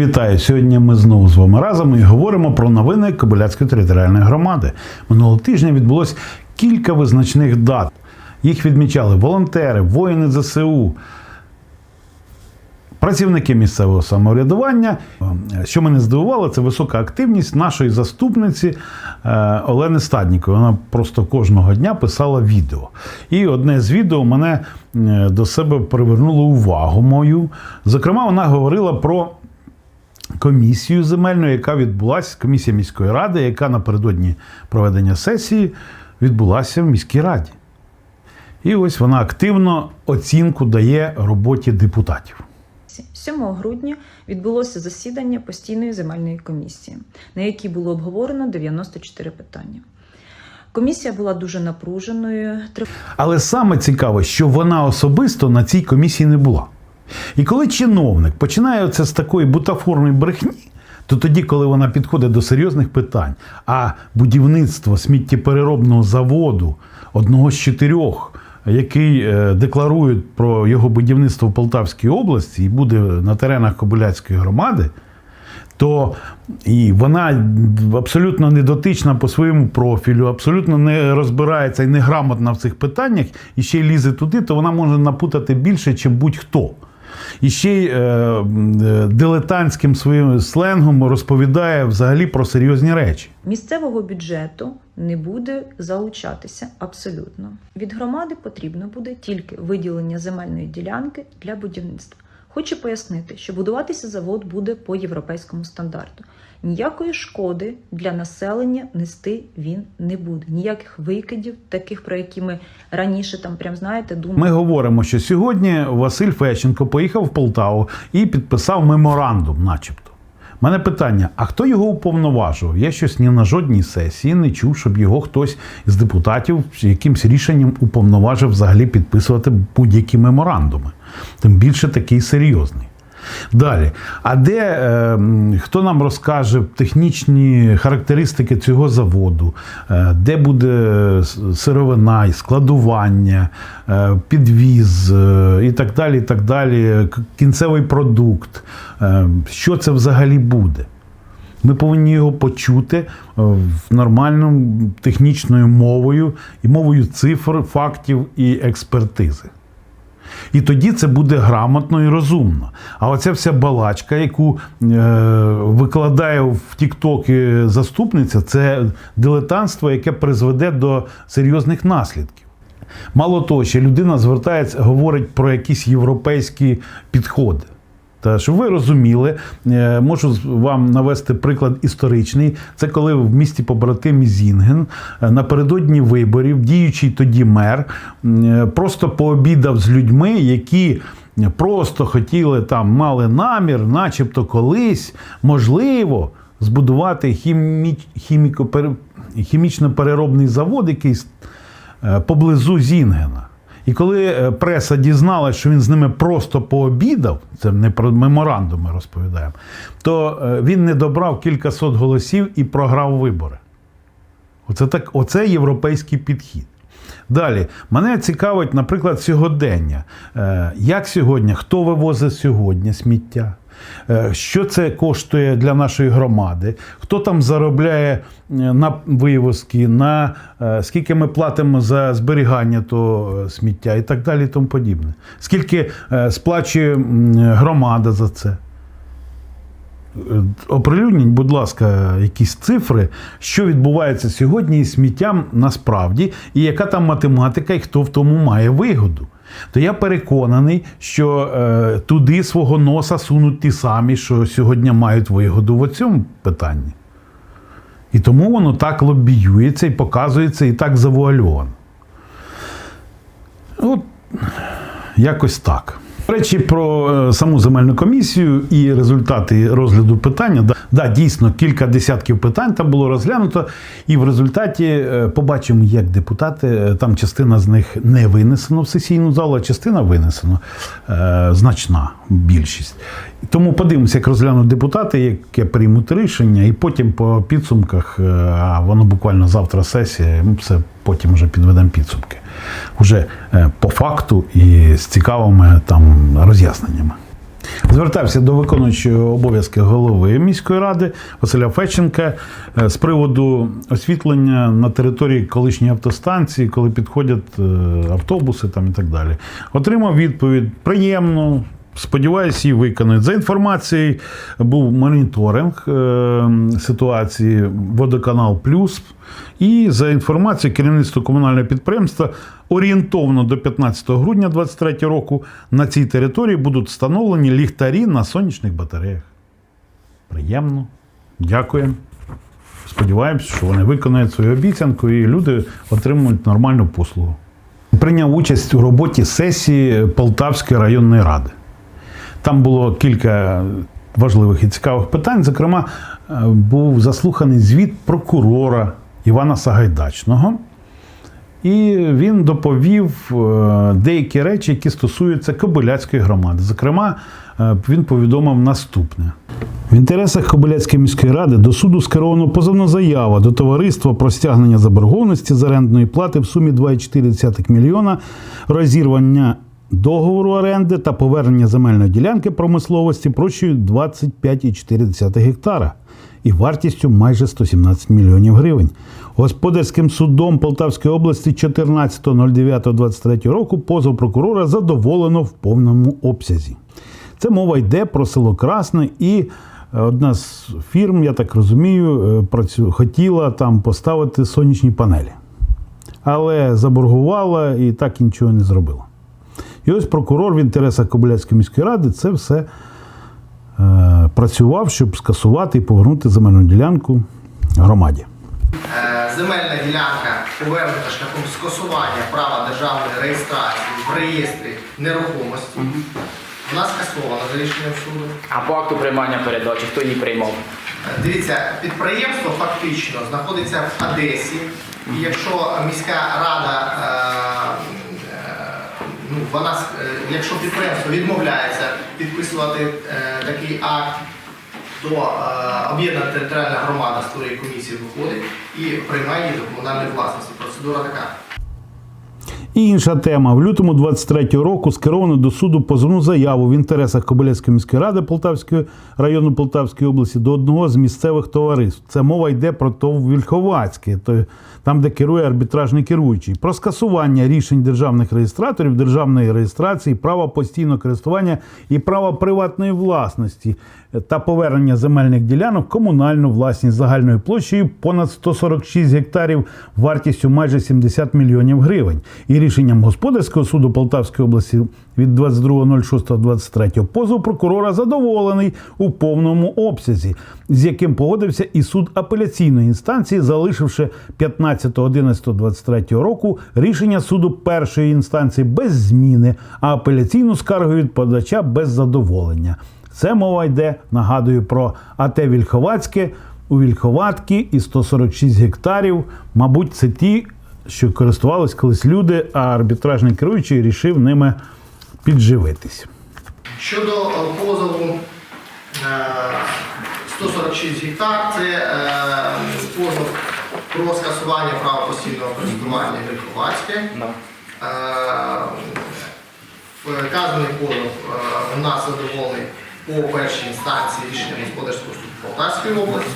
вітаю! Сьогодні ми знову з вами разом і говоримо про новини Кобиляцької територіальної громади. Минулого тижня відбулось кілька визначних дат. Їх відмічали волонтери, воїни ЗСУ, працівники місцевого самоврядування. Що мене здивувало, це висока активність нашої заступниці е, Олени Стаднікової. Вона просто кожного дня писала відео. І одне з відео мене е, до себе привернуло увагу мою. Зокрема, вона говорила про комісію земельну, яка відбулася, комісія міської ради, яка напередодні проведення сесії відбулася в міській раді. І ось вона активно оцінку дає роботі депутатів. 7 грудня відбулося засідання постійної земельної комісії, на якій було обговорено 94 питання. Комісія була дуже напруженою. Але саме цікаве, що вона особисто на цій комісії не була. І коли чиновник починає оце з такої бутафорної брехні, то тоді, коли вона підходить до серйозних питань, а будівництво сміттєпереробного заводу одного з чотирьох, який е, декларують про його будівництво в Полтавській області і буде на теренах Кобиляцької громади, то і вона абсолютно недотична по своєму профілю, абсолютно не розбирається і неграмотна в цих питаннях, і ще й лізе туди, то вона може напутати більше, ніж будь-хто. І ще й е, е, дилетантським своїм сленгом розповідає взагалі про серйозні речі. Місцевого бюджету не буде залучатися абсолютно. Від громади потрібно буде тільки виділення земельної ділянки для будівництва. Хочу пояснити, що будуватися завод буде по європейському стандарту. Ніякої шкоди для населення нести він не буде. Ніяких викидів, таких про які ми раніше там прям знаєте, думали. Ми говоримо, що сьогодні Василь Фещенко поїхав в Полтаву і підписав меморандум, начебто. Мене питання: а хто його уповноважував? Я щось ні на жодній сесії не чув, щоб його хтось з депутатів якимсь рішенням уповноважив взагалі підписувати будь-які меморандуми. Тим більше такий серйозний. Далі, а де е, хто нам розкаже технічні характеристики цього заводу, е, де буде сировина, і складування, е, підвіз е, і так далі, і так далі, кінцевий продукт, е, що це взагалі буде? Ми повинні його почути е, в нормальному технічною мовою і мовою цифр, фактів і експертизи. І тоді це буде грамотно і розумно. А оця вся балачка, яку е, викладає в Тікток заступниця, це дилетантство, яке призведе до серйозних наслідків. Мало того, що людина звертається, говорить про якісь європейські підходи. Та щоб ви розуміли, е, можу вам навести приклад історичний. Це коли в місті побратимі Зінген е, напередодні виборів діючий тоді мер е, просто пообідав з людьми, які просто хотіли там, мали намір, начебто колись, можливо, збудувати хімі... хіміко... хімічно-переробний завод якийсь е, поблизу Зінгена. І коли е, преса дізналась, що він з ними просто пообідав, це не про меморандуми розповідаємо, то е, він не добрав кількасот голосів і програв вибори. Оце, так, оце європейський підхід. Далі, мене цікавить, наприклад, сьогодення. Е, Як сьогодні, хто вивозить сьогодні сміття? Е, Що це коштує для нашої громади? Хто там заробляє е, на вивозки, на е, скільки ми платимо за зберігання того сміття і так далі, і тому подібне. Скільки сплачує громада за це? Оприлюдніть, будь ласка, якісь цифри, що відбувається сьогодні із сміттям насправді, і яка там математика, і хто в тому має вигоду. То я переконаний, що е, туди свого носа сунуть ті самі, що сьогодні мають вигоду в цьому питанні. І тому воно так лобіюється і показується і так завуальовано. От якось так. До речі, про е, саму земельну комісію і результати розгляду питання. Да, дійсно, кілька десятків питань там було розглянуто, і в результаті е, побачимо, як депутати, е, там частина з них не винесено в сесійну залу, а частина винесено е, значна більшість. Тому подивимося, як розглянуть депутати, яке приймуть рішення, і потім по підсумках, а воно буквально завтра сесія, ми все потім вже підведемо підсумки. Уже по факту і з цікавими там роз'ясненнями. Звертався до виконуючого обов'язки голови міської ради Василя Феченка е, з приводу освітлення на території колишньої автостанції, коли підходять е, автобуси там і так далі. Отримав відповідь приємно. Сподіваюся, її виконають. За інформацією, був моніторинг е, ситуації Водоканал Плюс. І за інформацією керівництва комунального підприємства, орієнтовно до 15 грудня 2023 року на цій території будуть встановлені ліхтарі на сонячних батареях. Приємно. Дякуємо. Сподіваємось, що вони виконають свою обіцянку і люди отримують нормальну послугу. Прийняв участь у роботі сесії Полтавської районної ради. Там було кілька важливих і цікавих питань. Зокрема, е, був заслуханий звіт прокурора Івана Сагайдачного. І він доповів е, деякі речі, які стосуються Кобиляцької громади. Зокрема, е, він повідомив наступне. В інтересах Кобиляцької міської ради до суду скеровано позовна заява до товариства про стягнення заборгованості з орендної плати в сумі 2,4 мільйона, розірвання договору оренди та повернення земельної ділянки промисловості площею 25,4 гектара і вартістю майже 117 мільйонів гривень. Господарським судом Полтавської області 14.09.23 року позов прокурора задоволено в повному обсязі. Це мова йде про село Красне і е, одна з фірм, я так розумію, е, хотіла там поставити сонячні панелі. Але заборгувала і так нічого не зробила. І ось прокурор в інтересах Кобиляцької міської ради це все е, працював, щоб скасувати і повернути земельну ділянку громаді. Е, Земельна ділянка повернута шляхом скасування права державної реєстрації в реєстрі нерухомості. Вона скасована за рішенням суду. А по акту приймання передачі хто її приймав? Е, Дивіться, підприємство фактично знаходиться в Одесі. І якщо міська рада, е, е, ну, вона, е, якщо підприємство відмовляється підписувати е, такий акт, то е, об'єднана територіальна громада створює комісію, виходить і приймає її до комунальної власності. Процедура така. І інша тема. В лютому 23-го року скеровано до суду позовну заяву в інтересах Кобиляцької міської ради Полтавської району Полтавської області до одного з місцевих товариств. Це мова йде про ТОВ Вільховацьке, там, де керує арбітражний керуючий, про скасування рішень державних реєстраторів, державної реєстрації, права постійного користування і права приватної власності та повернення земельних ділянок комунальну власність загальною площею понад 146 гектарів вартістю майже 70 мільйонів гривень. І рішенням господарського суду Полтавської області від 22.06.23 позов прокурора задоволений у повному обсязі, з яким погодився і суд апеляційної інстанції, залишивши 15.11.23 року рішення суду першої інстанції без зміни, а апеляційну скаргу від подача без задоволення. Це мова йде, нагадую, про АТ Вільховацьке у Вільховатки і 146 гектарів. Мабуть, це ті, що користувались колись люди, а арбітражний керуючий рішив ними підживитись. Щодо е, позову е, 146 гектар, це е, позов про скасування права постійного користування Вільховацьке. Да. Е, Вказаний позов е, у нас задоволений по першій інстанції рішенням господарського суду Полтавської області,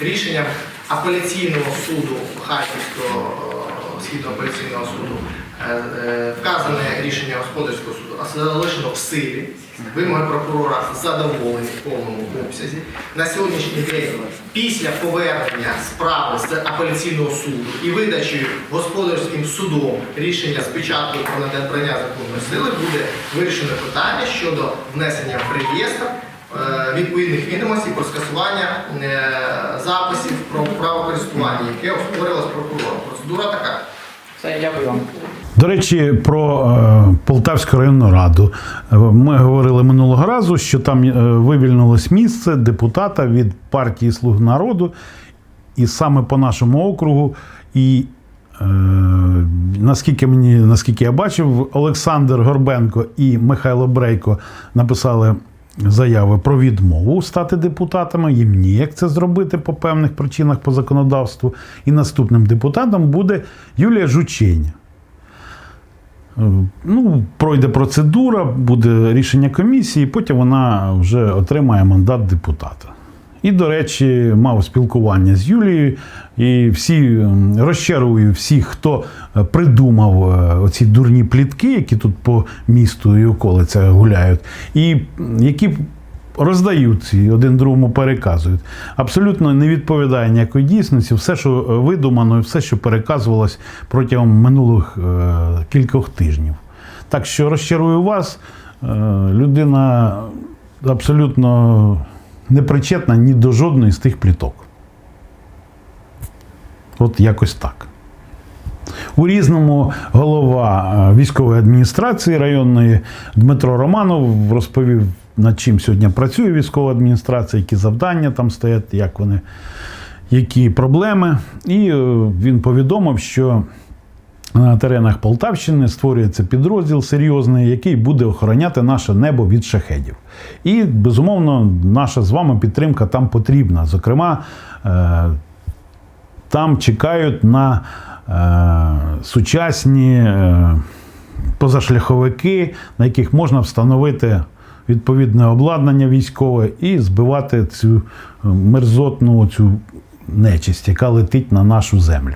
рішенням апеляційного суду Харківського східного апеляційного суду. е, е, Вказане рішення господарського суду залишено в силі. Вимоги прокурора задоволені в повному обсязі. На сьогоднішній день, після повернення справи з апеляційного суду і видачі господарським судом рішення з печаткою про надання законної сили буде вирішено питання щодо внесення в реєстр е, відповідних відомостей про скасування записів про право користування, яке оспорювалось прокурором. Процедура така. Все, дякую вам. До речі, про е, Полтавську районну раду. Ми говорили минулого разу, що там е, вивільнилось місце депутата від партії Слуг народу, і саме по нашому округу. І е, наскільки мені, наскільки я бачив, Олександр Горбенко і Михайло Брейко написали заяви про відмову стати депутатами. Їм ніяк це зробити по певних причинах по законодавству. І наступним депутатом буде Юлія Жучень. Е, Ну, пройде процедура, буде рішення комісії, потім вона вже отримає мандат депутата. І, до речі, мав спілкування з Юлією, і всі розчарую всіх, хто е, придумав е, оці дурні плітки, які тут по місту і околицях гуляють, і які роздають ці один другому переказують. Абсолютно не відповідає ніякої дійсності. Все, що е, видумано, і все, що переказувалось протягом минулих кількох тижнів. Так що розчарую вас, людина абсолютно не причетна ні до жодної з тих пліток. От якось так. У різному голова е, військової адміністрації районної Дмитро Романов розповів, над чим сьогодні працює військова адміністрація, які завдання там стоять, як вони, які проблеми. І е, він повідомив, що на теренах Полтавщини створюється підрозділ серйозний, який буде охороняти наше небо від шахедів. І, безумовно, наша з вами підтримка там потрібна. Зокрема, е, там чекають на е, сучасні е, позашляховики, на яких можна встановити відповідне обладнання військове і збивати цю мерзотну цю нечисть, яка летить на нашу землю.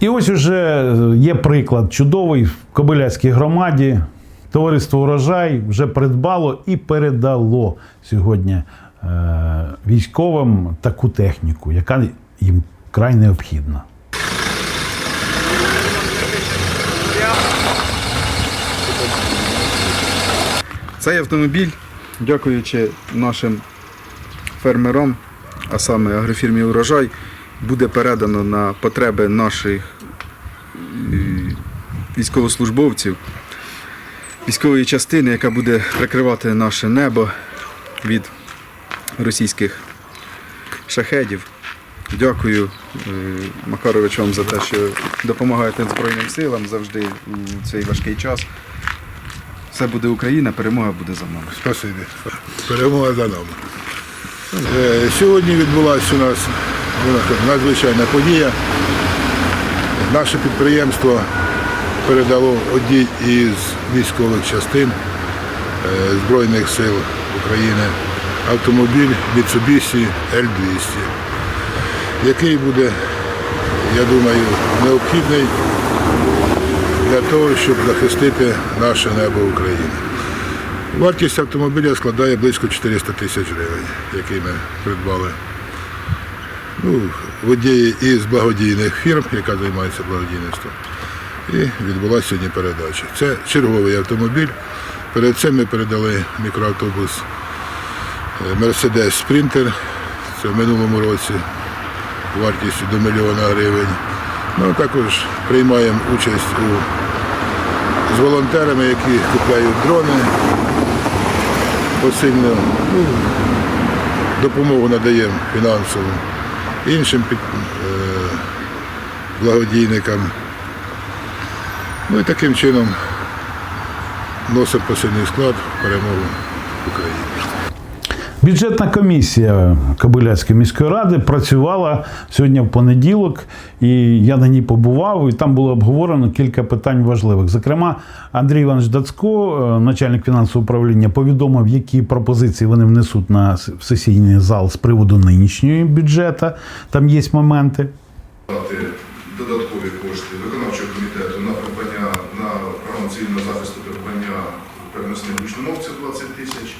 І ось уже є приклад чудовий в Кобиляцькій громаді. Товариство Урожай вже придбало і передало сьогодні е, військовим таку техніку, яка їм край необхідна. Цей автомобіль, дякуючи нашим фермерам, а саме агрофірмі Урожай, буде передано на потреби наших е, військовослужбовців, військової частини, яка буде прикривати наше небо від російських шахедів. Дякую е, Макарович вам за те, що допомагаєте Збройним силам завжди у цей важкий час. Все буде Україна, перемога буде за нами. Спасибі. Перемога за нами. Е, Сьогодні відбулася у нас надзвичайна подія. Наше підприємство передало одній із військових частин е, Збройних сил України автомобіль Mitsubishi L200, який буде, я думаю, необхідний для того, щоб захистити наше небо України. Вартість автомобіля складає близько 400 тисяч гривень, який ми придбали. Ну, в одній із благодійних фірм, яка займається благодійництвом. І відбулася сьогодні передача. Це черговий автомобіль. Перед цим ми передали мікроавтобус Mercedes Sprinter. Це в минулому році вартістю до мільйона гривень. Ну, також приймаємо участь у, з волонтерами, які купляють дрони, посильно ну, допомогу надаємо фінансову іншим під, е, благодійникам. Ну і таким чином носимо посильний склад в перемогу України. Бюджетна комісія Кобиляцької міської ради працювала сьогодні в понеділок, і я на ній побував, і там було обговорено кілька питань важливих. Зокрема, Андрій Іванович Дацько, е, начальник фінансового управління, повідомив, які пропозиції вони внесуть на сесійний зал з приводу нинішнього бюджету. Там є моменти. дати додаткові кошти виконавчого комітету на придбання на програму цивільного захисту придбання переносних гучномовців 20 тисяч,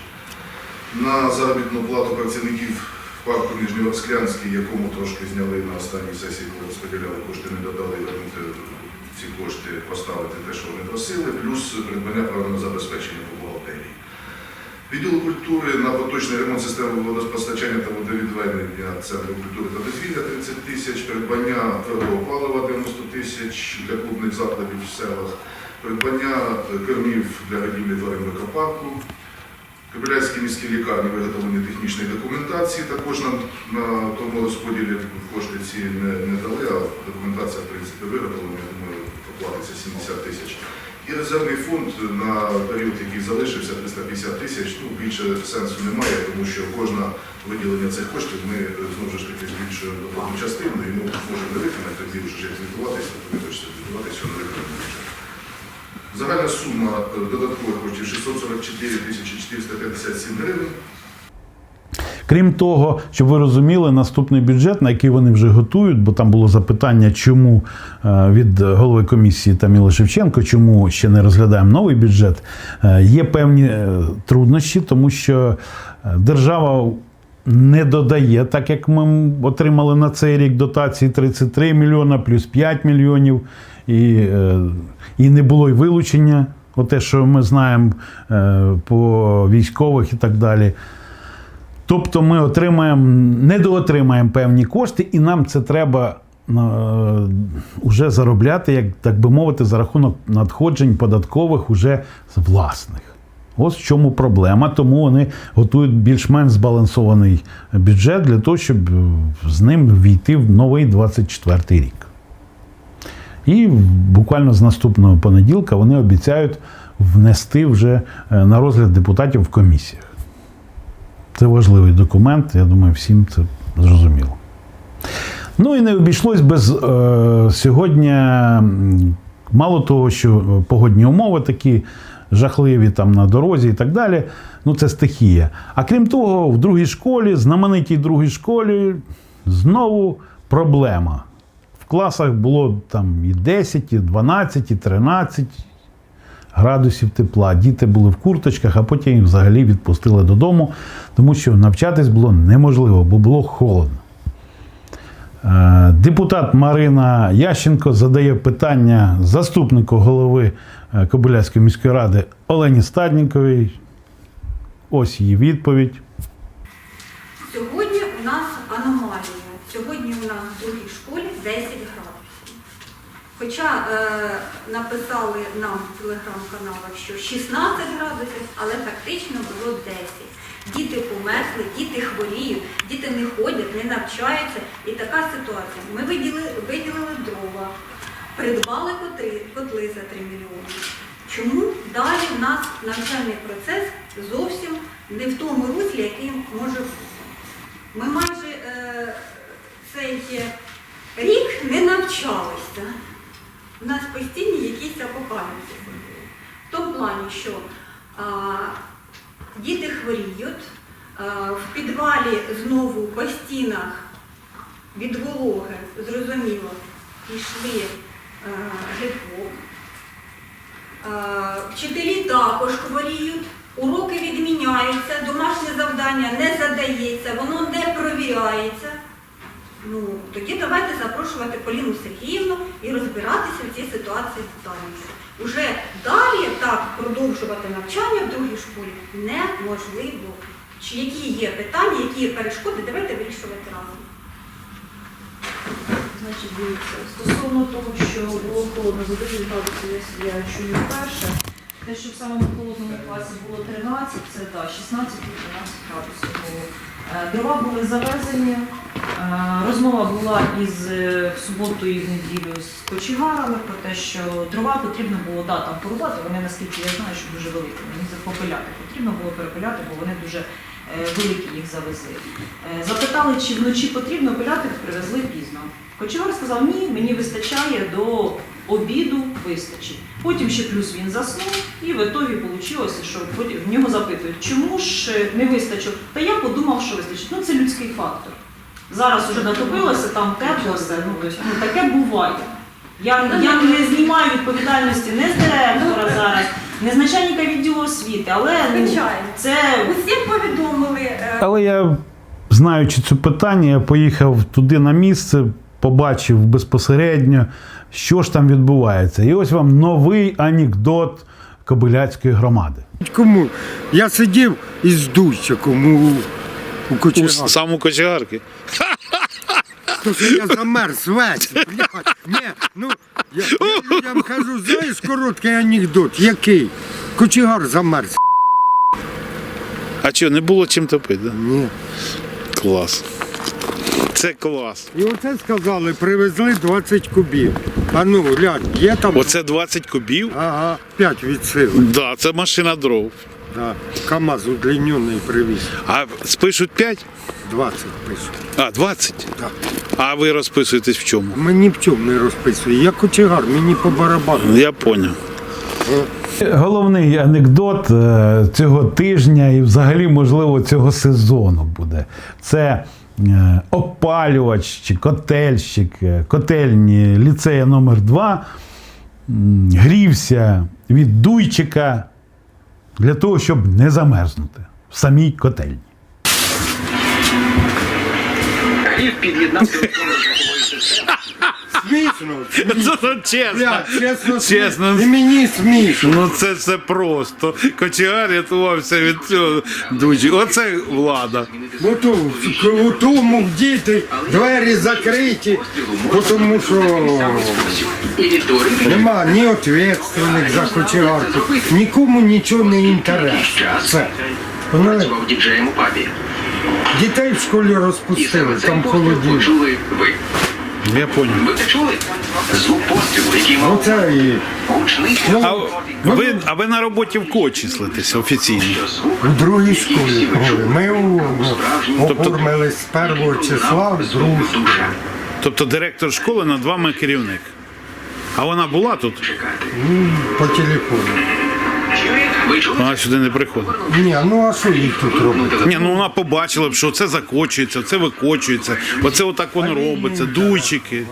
на заробітну плату працівників парку Нижньоверсклянський, якому трошки зняли на останній сесії, коли розподіляли кошти, не додали вернути ці кошти, поставити те, що вони просили, плюс придбання програмного забезпечення по бухгалтерії. Відділу культури на поточний ремонт системи водопостачання та водовідведення Центру культури та дозвілля 30 тисяч, придбання твердого палива 90 тисяч для клубних закладів в селах, придбання кормів для годівлі тварин в екопарку, Кабіляцькій міській лікарні виготовлення технічної документації. Також на тому розподілі кошти ці не, дали, а документація, в принципі, виготовлена, я думаю, оплатиться 70 тисяч. І резервний фонд на період, який залишився, 350 тисяч, ну, більше сенсу немає, тому що кожне виділення цих коштів ми е, знову ж таки збільшуємо доходну частину, і ми можемо не виконати, тоді вже як звітуватися, то ви хочете звітуватися, що не виконати. Загальна сума е, додаткових коштів 644 тисячі 457 гривень. Крім того, щоб ви розуміли, наступний бюджет, на який вони вже готують, бо там було запитання, чому е, від голови комісії Таміли Шевченко, чому ще не розглядаємо новий бюджет. Е, Є певні труднощі, тому що держава. Не додає, так як ми отримали на цей рік дотації 33 мільйона плюс 5 мільйонів, і, е, і не було й вилучення, те, що ми знаємо е, по військових і так далі. Тобто ми отримаємо, недоотримаємо певні кошти, і нам це треба е, уже заробляти, як так би мовити, за рахунок надходжень податкових уже з власних. Ось в чому проблема. Тому вони готують більш-менш збалансований бюджет для того, щоб е, з ним війти в новий 24 рік. І буквально з наступного понеділка вони обіцяють внести вже е, на розгляд депутатів в комісіях. Це важливий документ, я думаю, всім це зрозуміло. Ну і не обійшлось без е, сьогодні. Мало того, що погодні умови такі жахливі там на дорозі і так далі. Ну, це стихія. А крім того, в другій школі, знаменитій другій школі, знову проблема. Класах було там і 10, і 12, і 13 градусів тепла. Діти були в курточках, а потім їх взагалі відпустили додому, тому що навчатись було неможливо, бо було холодно. Е, Депутат Марина Ященко задає питання заступнику голови е, Кобиляцької міської ради Олені Стадніковій. Ось її відповідь. Сьогодні у нас аномалія. Сьогодні у нас в другій школі 10 градусів. Хоча е, написали нам в телеграм-каналах, що 16 градусів, але фактично було 10. Діти померзли, діти хворіють, діти не ходять, не навчаються. І така ситуація. Ми виділили, виділили дрова, придбали котри, котли за 3 мільйони. Чому далі в нас навчальний процес зовсім не в тому руслі, який може бути? Ми майже е, цей рік не навчалися. У нас постійні якісь апокаліпсиси. В тому плані, що а, діти хворіють, а, в підвалі знову по стінах від вологи, зрозуміло, пішли грибок. Вчителі також хворіють, уроки відміняються, домашнє завдання не задається, воно не провіряється. Ну, тоді давайте запрошувати Поліну Сергіївну і розбиратися в цій ситуації з детальніше. Уже далі так продовжувати навчання в другій школі неможливо. Чи які є питання, які є перешкоди, давайте вирішувати разом. Значить, дивіться, стосовно того, що було холодно за 9 градусів, я, я чую вперше. Те, що в самому холодному класі було 13, це да, 16 і 13 градусів. Е, Дрова були завезені. Е, Розмова була із е, в суботу і в неділю з кочегарами про те, що дрова потрібно було да, там порубати. Вони, наскільки я знаю, що дуже великі. Вони їх попиляти потрібно було перепиляти, бо вони дуже е, великі їх завезли. Запитали, чи вночі потрібно пиляти, привезли пізно. Кочегар сказав, ні, мені вистачає до обіду, вистачить. Потім ще плюс він заснув, і в ітогі вийшло, що в нього запитують, чому ж е, не вистачило? Та я подумав, що вистачить. Ну це людський фактор. Зараз вже натопилося, там тепло все. Ну, ну таке буває. Я, я не знімаю відповідальності не з директора зараз, не з начальника відділу освіти, але ну, це Усім повідомили. е, Але я, знаючи це питання, я поїхав туди на місце, побачив безпосередньо, що ж там відбувається. І ось вам новий анекдот Кобиляцької громади. Кому? Я сидів і здувся кому у кочегарі. Сам у кочегарки. Що я замерз весь. блядь. Ні, ну, я, я людям кажу, знаєш короткий анекдот. Який? Кочегар замерз. А що, не було чим топити? Да? Ні. Клас. Це клас. І оце сказали, привезли 20 кубів. А ну, глянь, є там. Оце 20 кубів. Ага, 5 від сили. Да, це машина дров. Да. КАМАЗ удлинений привіз. А спишуть 5? 20 пишу. А, 20? Так. А ви розписуєтесь в чому? Мені в чому не розписує. Я кочегар, мені по барабану. Я поняв. Головний анекдот е, цього тижня і взагалі, можливо, цього сезону буде. Це опалювач чи котельщик, е, котельні ліцея номер 2 грівся від дуйчика для того, щоб не замерзнути в самій котельні. Грів під'єднався. Смішно. смішно. Це чесно. Бля, чесно, Чесно. смішно. І мені смішно. Ну це все просто. Кочегар рятувався від цього дужі. Оце влада. Ну то у тому діти двері закриті, бо тому що нема ні відповідальних за кочегарку, нікому нічого не інтересно. Все. Понимаєте? працював діджеєм у пабі. Дітей в школі розпустили, там холоділо. почули ви. Я поняв. Ви це чули? Звук пострілу, який мав Оце і гучний А ви, а ви на роботі в кого числитеся офіційно? у другій школі. були. Ми у- ну, оформили з першого числа в другу школу. Тобто директор школи над вами керівник. А вона була тут? По телефону. Вона сюди не приходить. Ні, ну а що їй тут робити? Ні, ну вона побачила б, що це закочується, це викочується, оце отак воно робиться, дуйчики.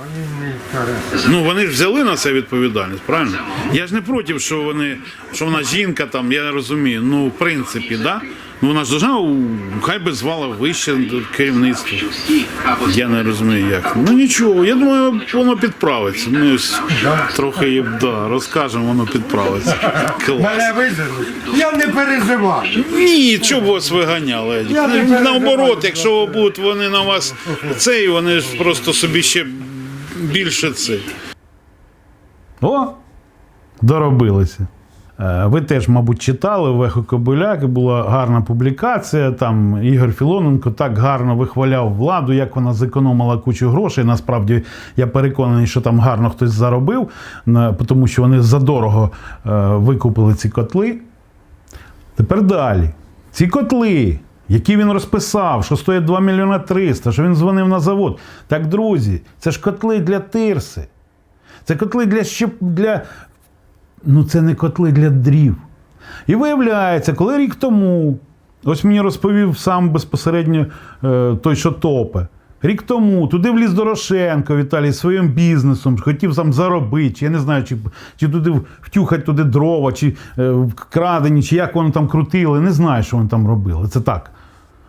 Ну вони ж взяли на це відповідальність, правильно? Я ж не проти, що вони, що вона жінка там, я розумію. Ну, в принципі, да? Ну вона ж должна, хай би звала вище керівництво. Я не розумію як. Ну нічого, я думаю, воно підправиться. Ми ось трохи їм да, розкажемо, воно підправиться. Клас. Мене. Я не переживаю. Ні, чого вас виганяли? Я не Наоборот, якщо будуть вони на вас цей, вони ж просто собі ще більше це. О, доробилися. Е, Ви теж, мабуть, читали в Ехо Кобиляк, була гарна публікація. Там Ігор Філоненко так гарно вихваляв владу, як вона зекономила кучу грошей. Насправді я переконаний, що там гарно хтось заробив, тому що вони задорого е, викупили ці котли. Тепер далі. Ці котли, які він розписав, що стоять 2 мільйона 300, що він дзвонив на завод. Так, друзі, це ж котли для тирси. Це котли для щеп... для. Ну, це не котли для дрів. І виявляється, коли рік тому, ось мені розповів сам безпосередньо е, той, що топе. Рік тому туди вліз Дорошенко Віталій своїм бізнесом, хотів там заробити, я не знаю, чи, чи туди втюхати туди дрова, чи е, вкрадені, чи як вони там крутили. Не знаю, що вони там робили. Це так.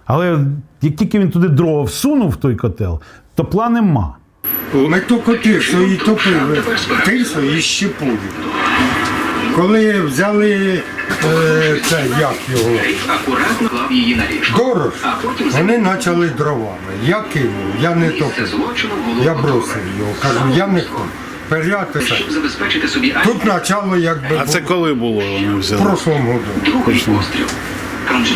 Але як тільки він туди дрова всунув в той котел, то пла нема. Ми тільки тирсу і топили. Тирсу і щепою. Коли взяли е, це, як його, її дорож, вони почали дровами. Я кинув, я не топив. Я бросив його. Кажу, я не хочу. Собі Тут почало якби А це коли було вони в взяли? прошлому году. другий постріл.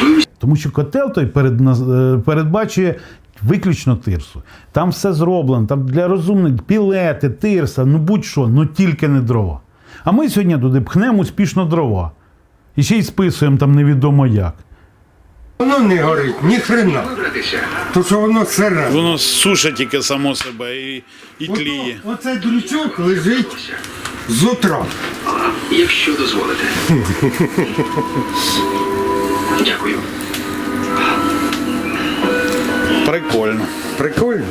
Ви Тому що котел той перед, е, передбачує виключно тирсу. Там все зроблено, там для розумних пілети, тирса, ну будь-що, ну тільки не дрова. А ми сьогодні туди пхнемо успішно дрова. І ще й списуємо там невідомо як. Воно не горить, ні хрена. То що воно сире. Воно сушить тільки само себе і, і тліє. Ото- Оце дрючок лежить з утра. Якщо дозволите. Дякую. Прикольно. Прикольно.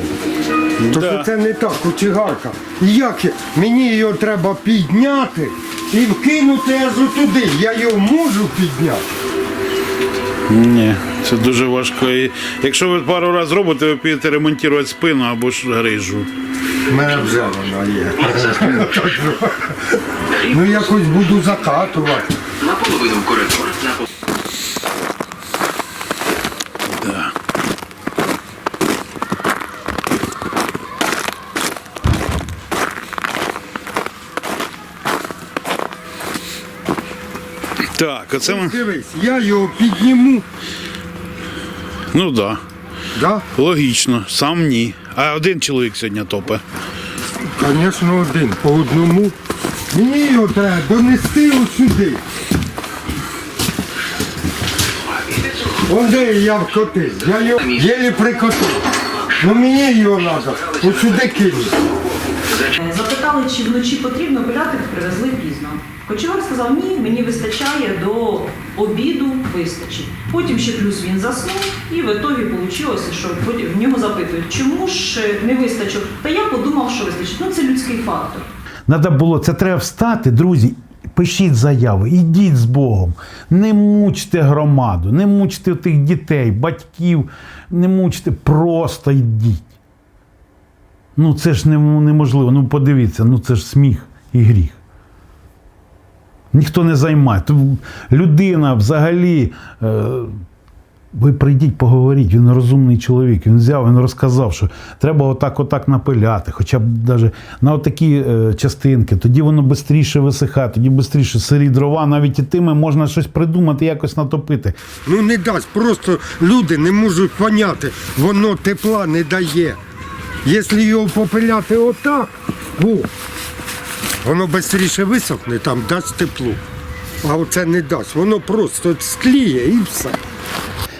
То Да. що це не так, кочегарка. Як я- мені його треба підняти і вкинути аж туди. Я його можу підняти. Ні, це дуже важко. І якщо ви пару разів робите, ви підете ремонтувати спину або ж грижу. У мене вже вона є. Ну якось буду закатувати. Наполовину в коридор. Так, оце ми. Дивись, я його підніму. Ну так. Да. Да? Логічно, сам ні. А один чоловік сьогодні топе. Звісно, один по одному. Мені його треба донести ось сюди. Вон де я вкотив. Я його єлі прикотив. Ну мені його треба ось сюди кинути. Е, Запитали, чи вночі потрібно пиляти, привезли пізно. Кочегар сказав, ні, мені вистачає до обіду, вистачить. Потім ще плюс він заснув, і в ітогі вийшло, що в нього запитують, чому ж е, не вистачило? Та я подумав, що вистачить. Ну це людський фактор. Надо було, це треба встати, друзі. Пишіть заяви, ідіть з Богом. Не мучте громаду, не мучте тих дітей, батьків, не мучте, просто йдіть. Ну це ж неможливо. Ну подивіться, ну це ж сміх і гріх. Ніхто не займає. Людина взагалі. Е, ви прийдіть, поговоріть, він розумний чоловік. Він взяв, він розказав, що треба отак, отак напиляти, хоча б навіть на отакі е, частинки. Тоді воно швидше висихає, тоді швидше сирі дрова, навіть і тими можна щось придумати, якось натопити. Ну не дасть, просто люди не можуть поняти, воно тепла не дає. Якщо його попиляти отак, о, воно швидше висохне, там дасть тепло. А оце не дасть, воно просто скліє і все.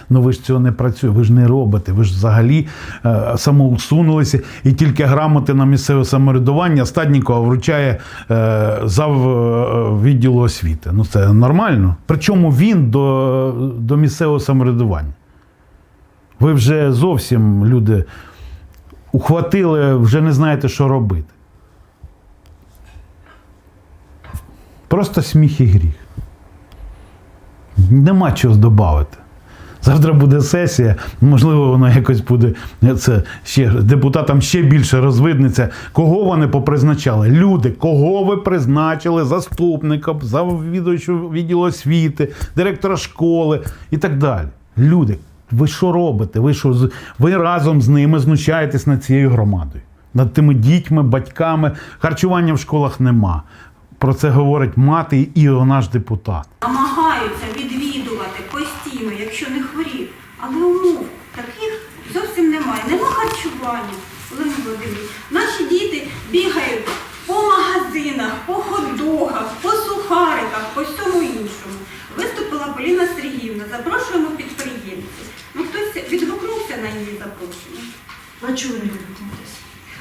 Ну ви ж цього не працюєте, ви ж не робите, ви ж взагалі е, самоусунулися, і тільки грамоти на місцеве самоврядування Стаднікова вручає е, зав е, відділу освіти. Ну це нормально. Причому він до, до місцевого самоврядування. Ви вже зовсім люди ухватили, вже не знаєте, що робити. Просто сміх і гріх. Нема чого додати. Завтра буде сесія, можливо, воно якось буде це ще депутатам ще більше розвиднеться. Кого вони попризначали? Люди, кого ви призначили заступником, завідувачу відділу освіти, директора школи і так далі. Люди, ви що робите? Ви що ви разом з ними знущаєтесь над цією громадою, над тими дітьми, батьками. Харчування в школах нема. Про це говорить мати і наш депутат. намагаються відвідувати постійно, якщо не хворів. Але умов таких зовсім немає. Нема харчування. Олена Володимирівна, наші діти бігають по магазинах, по хот-догах, по сухариках, по всьому іншому. Виступила Поліна Сергіївна, запрошуємо підприємців. Ну відгукнувся на її запрошення. А чого не відгукнетесь?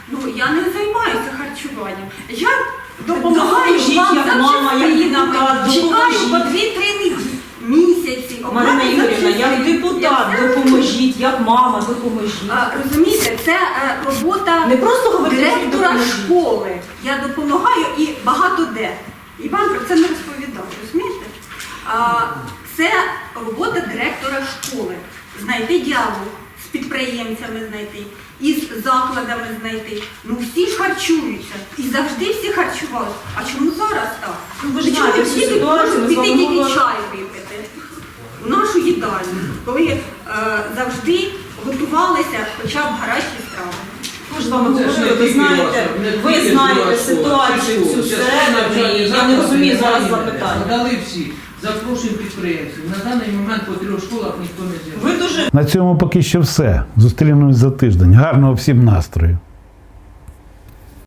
Ну я не займаюся харчуванням. Я допомагаю Допоможіть, вам як мама, як частинами. депутат, Чекаю допоможіть. по 2-3 місяці. Марина оплати Ігорівна, як депутат, Я все допоможіть, як мама, допоможіть. А, Розумієте, це е, робота Не просто говорити, директора допоможіть. школи. Я допомагаю і багато де. І вам про це не розповідав, розумієте? А, це робота директора школи. Знайти діалог з підприємцями знайти, із закладами знайти. Ну всі ж харчуються. І завжди всі харчувалися. А чому зараз так? Ну, ви ж знаєте всі можуть піти тільки чай випити? в нашу їдальню, коли е, завжди готувалися хоча б гарячі страви. Ми ж з вами говорили, ви знаєте, ви знаєте ситуацію цю всередині, я не розумію зараз запитання. Дали всі. Запрошуємо підприємців. На даний момент по трьох школах ніхто не з'явився. Ви дуже На цьому поки що все. Зустрінемось за тиждень. Гарного всім настрою.